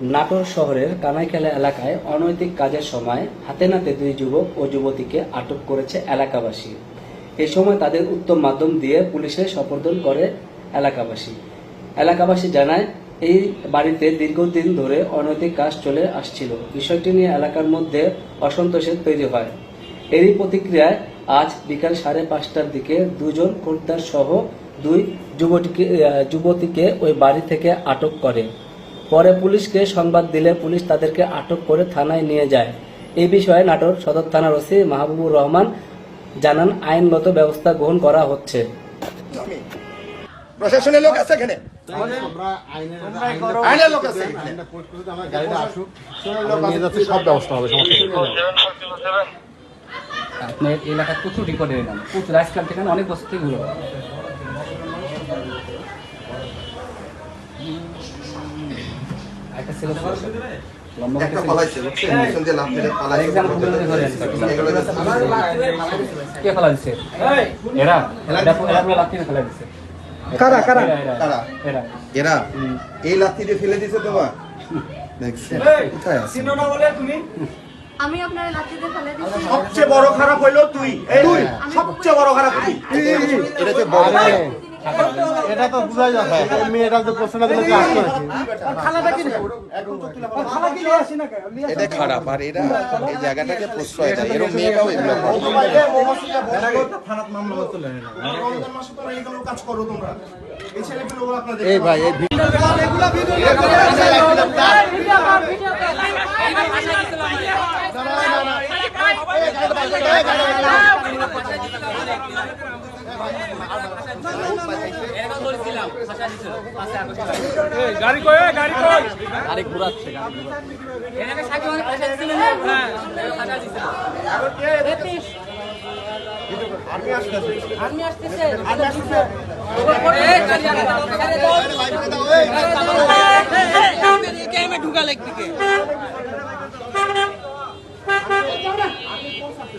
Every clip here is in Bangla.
নাটোর শহরের কানাইখালা এলাকায় অনৈতিক কাজের সময় হাতে নাতে দুই যুবক ও যুবতীকে আটক করেছে এলাকাবাসী। এ সময় তাদের উত্তম মাধ্যম দিয়ে পুলিশে সপর্দন করে এলাকাবাসী। এলাকাবাসী জানায়, এই বাড়িতে দীর্ঘদিন ধরে অনৈতিক কাজ চলে আসছিল। বিষয়টি নিয়ে এলাকার মধ্যে অসন্তোষের তৈরি হয়। এরই প্রতিক্রিয়ায় আজ বিকাল সাড়ে পাঁচটার দিকে দুজন খোরদার সহ দুই যুবতীকে যুবতীকে ওই বাড়ি থেকে আটক করে। পরে পুলিশকে সংবাদ দিলে পুলিশ তাদেরকে আটক করে থানায় নিয়ে যায়। এই বিষয়ে নাটোর সদর থানার ওসি মাহবুবুর রহমান জানান আইনগত ব্যবস্থা গ্রহণ করা হচ্ছে। প্রশাসনের লোক আছে এখানে? আমরা আইনের আইনের লোক আছে এখানে। আইনটা পোস্ট করে আমার গাড়িটা আসুক। আমরা নিয়ে যাচ্ছি সব ব্যবস্থা হবে আপনার এলাকায় প্রচুর রেকর্ডের নাম প্রচুর আজকাল থেকে অনেক বছর থেকে গুলো ছেলে একটা পালাইছে বুঝছেন? দিয়ে মেরে পালাইছে কে ফেলা এরা। এরা পুরো ফেলা কারা, কারা? কারা? এরা। এরা? এই লাথি দিয়ে ফেলে দিছে তোমার? দেখছেন। কোথায় আছে? আমি আপনার লাঠিতে ফেলে দিচ্ছি সবচেয়ে বড় খারাপ হইল তুই। তুই? সবচেয়ে বড় খারাপ তুই। এটা যে বড় এটা তো বুঝাই যাচ্ছে মেয়েটা যে প্রশ্নটা দিলে আসতে হয়েছে এটা খারাপ আর এরা এই জায়গাটাকে প্রশ্রয় দেয় এরকম মেয়েরাও এগুলো করে এই ভাই এই গাড়ি কয়ে গাড়ি কয়ে গাড়ি ঘুরাচ্ছে আমি আসতেছি আমি আসতেছি আমি আসতেছি ঢুকা লাগবে কে আমি পৌঁছাচ্ছি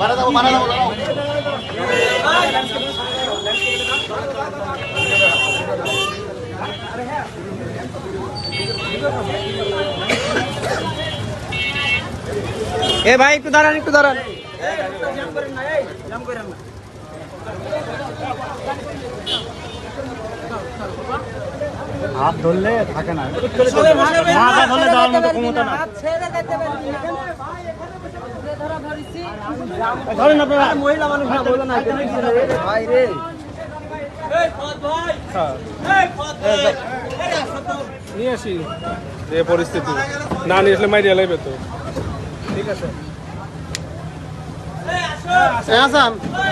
মারা যাব মারা যাব এ ভাই একটু দাঁড়ান একটু দাঁড়ান। হাত ধরলে থাকে না। মাথা ধরলে দেওয়ার মতো ক্ষমতা না। ধরেন আপনারা। মহিলা মানুষ না বলে না ভাই রে। নিয়ে আসি। যে পরিস্থিতি। না নিয়ে আসলে মাইরিয়া লাগবে তো।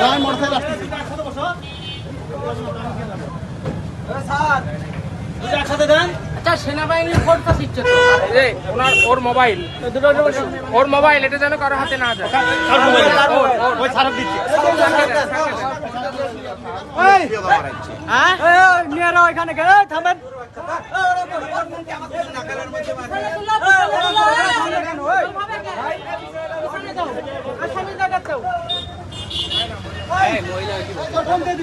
যাই মোটরসাইকেল আসতেছি আচ্ছা সেনাবাহিনীর ফোর্সটা শিখছে তো। এই ওনার ওর মোবাইল ওর মোবাইল এটা যেন কারও হাতে না যায়। ওই থামেন পলাবি তো ওই দুজনই আমার চলে গেছে আরে ভাই এরাও তো অপরাধী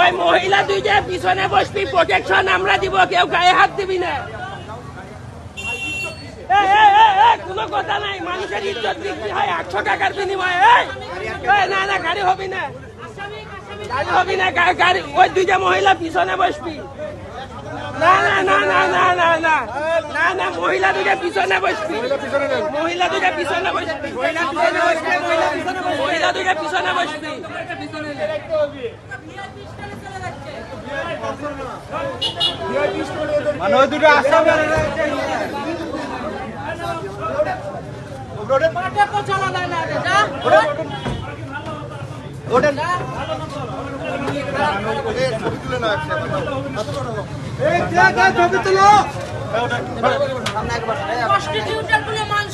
ওই মহিলা দুই যে পিছনে বসবি প্রোটেকশন আমরা দিব, কেউ গায়ে হাত দিবি না। কোনো কথা নাই, মানুষের ইজ্জত বিক্রি হয় আটশো টাকার বিনিময়ে না না, গাড়ি হবি না। গাড়ি হবি না গাড়ি ওই দুইটা মহিলা পিছনে বসবি না না না না না না না। না না মহিলা দুটা পিছনে বসবি। মহিলা দুটা পিছনে বসবি। মহিলা পিছনে বসবি। মহিলা দুটা পিছনে বসবি। মানে ওই দুটো আসামি মান সম্মান মান